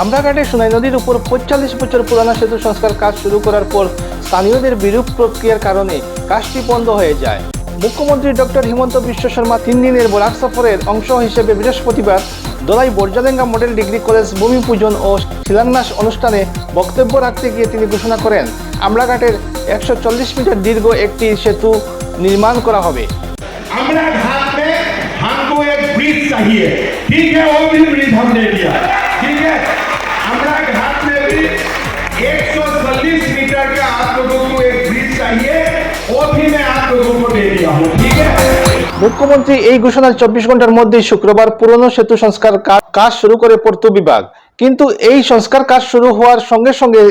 আমরাঘাটে সোনাই নদীর উপর পঁয়তাল্লিশ বছর পুরানো সেতু সংস্কার কাজ শুরু করার পর স্থানীয়দের বিরূপ প্রক্রিয়ার কারণে কাজটি বন্ধ হয়ে যায় মুখ্যমন্ত্রী ডক্টর হিমন্ত বিশ্ব শর্মা তিন দিনের বরাক সফরের অংশ হিসেবে বৃহস্পতিবার Dolai Borjalenga model degree college ভূমি পূজন ও শিলান্যাস অনুষ্ঠানে বক্তব্য রাখতে গিয়ে তিনি ঘোষণা করেন আমরাঘাটের একশো চল্লিশ মিটার দীর্ঘ একটি সেতু নির্মাণ করা হবে अमरा घाट में हमको एक ब्रिज चाहिए ठीक है वो भी ब्रिज हमने दिया ठीक है अमरा घाट में भी 140 मीटर का आप लोगों को एक ब्रिज चाहिए वो भी मैं आप लोगों को दे दिया हूँ ठीक है মুখ্যমন্ত্রী এই ঘোষণার চব্বিশ ঘন্টার মধ্যেই শুক্রবার পুরনো সেতু সংস্কার কা- কাজ শুরু করে পূর্ত বিভাগ কিন্তু এই সংস্কার কাজ শুরু হওয়ার সঙ্গে সঙ্গে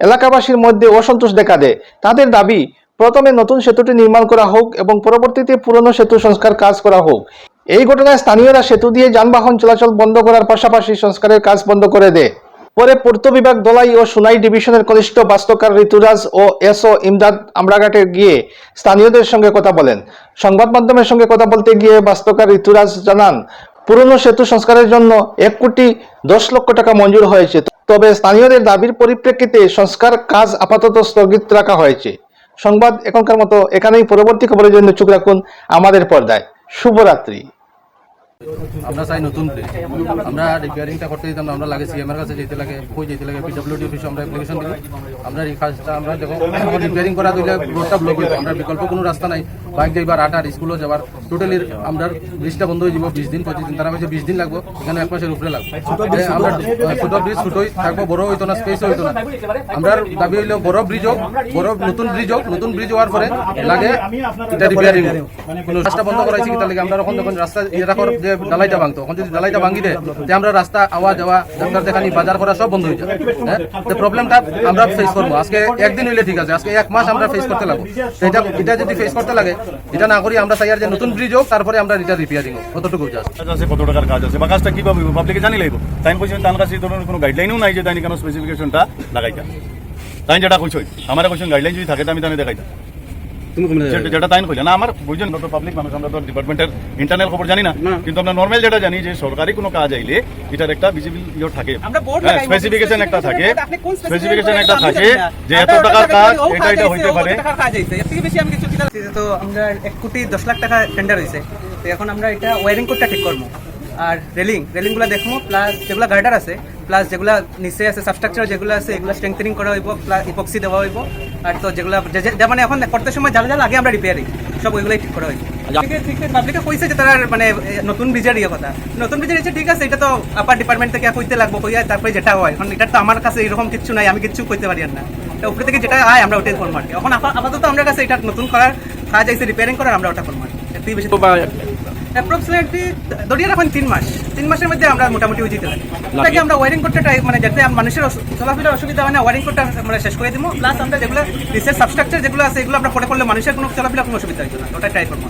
এলাকাবাসীর মধ্যে অসন্তোষ দেখা দেয় তাদের দাবি প্রথমে নতুন সেতুটি নির্মাণ করা হোক এবং পরবর্তীতে পুরনো সেতু সংস্কার কাজ করা হোক এই ঘটনায় স্থানীয়রা সেতু দিয়ে যানবাহন চলাচল বন্ধ করার পাশাপাশি সংস্কারের কাজ বন্ধ করে দেয়। পরে পূর্ত বিভাগ দলাই ও সুনাই ডিভিশনের কনিষ্ঠ বাস্তকার ঋতুরাজ ও এস ও ইমদাদ আমরাঘাটে গিয়ে স্থানীয়দের সঙ্গে কথা বলেন। সংবাদ মাধ্যমের সঙ্গে কথা বলতে গিয়ে বাস্তকার ঋতুরাজ জানান, পুরনো সেতু সংস্কারের জন্য এক কোটি দশ লক্ষ টাকা মঞ্জুর হয়েছে। তবে স্থানীয়দের দাবির পরিপ্রেক্ষিতে সংস্কার কাজ আপাতত স্থগিত রাখা হয়েছে। সংবাদ এখনকার মতো এখানেই। পরবর্তী খবরের জন্য চোখ রাখুন আমাদের পর্দায়। শুভরাত্রি। আমরা চাই নতুন আমরা রিপেয়ারিংটা করতে দিতাম না আমরা লাগে সিএমের কাছে যেতে লাগে, কই যেতে লাগে পিডব্লিউডি অফিসে আমরা অ্যাপ্লিকেশন দিই আমরা এই আমরা দেখো রিপেয়ারিং করা দিলে রোডটা ব্লক হইতো আমরা বিকল্প কোনো রাস্তা নাই। বাইক যাইবার আটার স্কুলও যাবার। টোটালি আমরা ব্রিজটা বন্ধ হয়ে যাব, বিশ দিন, পঁচিশ দিন। তার মধ্যে বিশ দিন লাগবে, এখানে এক মাসের উপরে লাগবে। আমরা ছোট ব্রিজ ছোটই থাকব, বড় হইতো না স্পেস হইতো না। আমরা দাবি হইল, বড় ব্রিজ হোক, বড় নতুন ব্রিজ হোক, নতুন ব্রিজ হওয়ার পরে লাগে এটা রিপেয়ারিং কোনো রাস্তা বন্ধ করাইছি লাগে আমরা এখন যখন রাস্তা এটা কর যে ডালাইটা ভাঙতো, এখন যদি ডালাইটা ভাঙি দেয়, যে আমরা রাস্তা, আওয়া যাওয়া দেখানি, বাজার করা সব বন্ধ হয়ে হ্যাঁ? প্রবলেমটা আমরা ফেস করব। আজকে একদিন হইলে ঠিক আছে, আজকে এক মাস আমরা ফেস করতে লাগবো। এটা এটা যদি ফেস করতে লাগে, এটা না করি আমরা চাই আর যে নতুন ব্রিজ হোক, তারপরে আমরা এটা রিপেয়ারিং হোক কতটুকু আছে। কত টাকার কাজ আছে? বা কাজটা কীভাবে পাবলিকে জানি লাগবে। তাই কইছেন তার কাছে এই ধরনের কোনো গাইডলাইনও নাই যে তাই কেন স্পেসিফিকেশনটা লাগাইতা তাই যেটা কইছই আমার কোশ্চেন গাইডলাইন যদি থাকে, তো আমি তাই দেখাইতাম। যেটা- যেটা তাই কইলে। না আমার বুঝছেন তো পাবলিক মানুষ আমরা তো ডিপার্টমেন্টের ইন্টারনাল খবর জানি না। কিন্তু আমরা নর্মাল যেটা জানি যে সরকারি কোনো কাজ আইলে এটার একটা ভিজিবল ইয়ে থাকে। স্পেসিফিকেশন একটা থাকে। স্পেসিফিকেশন একটা থাকে যে এত টাকার কাজ এটা এটা হইতে পারে। তো আমরা এক কোটি দশ লাখ টাকা টেন্ডার হয়েছে তো এখন আমরা এটা ওয়ারিং কোডটা ঠিক করব। আর রেলিং রেলিংগুলো দেখব প্লাস যেগুলো গার্ডার আছে প্লাস যেগুলো নিচে আছে সাবস্ট্রাকচার যেগুলো আছে এগুলো স্ট্রেংথেনিং করা হইব প্লাস ইপক্সি দেওয়া হইব। আর তো যেগুলো মানে এখন করতে সময় জ্বালা জ্বালা আগে আমরা রিপেয়ারিং সব ওইগুলোই ঠিক করা হইব। পাবলিকে কইছে যে তারা মানে নতুন ব্রিজের ইয়ে কথা। নতুন ব্রিজের ইচ্ছে ঠিক আছে এটা তো আপার ডিপার্টমেন্ট থেকে কইতে লাগবো কইয়া তারপরে যেটা হয়। এখন এটা তো আমার কাছে এরকম কিছু নাই আমি কিছু কইতে পারি আর না। তো উপরে থেকে যেটা হয় আমরা ওটাই আর কি। এখন আপাতত আমার কাছে এটা নতুন করার কাজ আইসে রিপেয়ারিং করার আমরা ওটা কি। এর বেশি অ্যাপ্রক্সিমেটলি ধরিয়ে রাখুন তিন মাস। তিন মাসের মধ্যে আমরা মোটামুটি উচিত এটাকে আমরা ওয়ারিং করতে ট্রাই- মানে যাতে মানুষের চলাফেরা চলাফেরার অসুবিধা হয় না ওয়ারিং করতে আমরা শেষ করে দিব। প্লাস আমরা যেগুলো রিসের সাবস্ট্রাকচার যেগুলো আছে এগুলো আমরা পরে করলে মানুষের কোনো চলাফেরা কোনো অসুবিধা হয় না। ওটা ট্রাই করব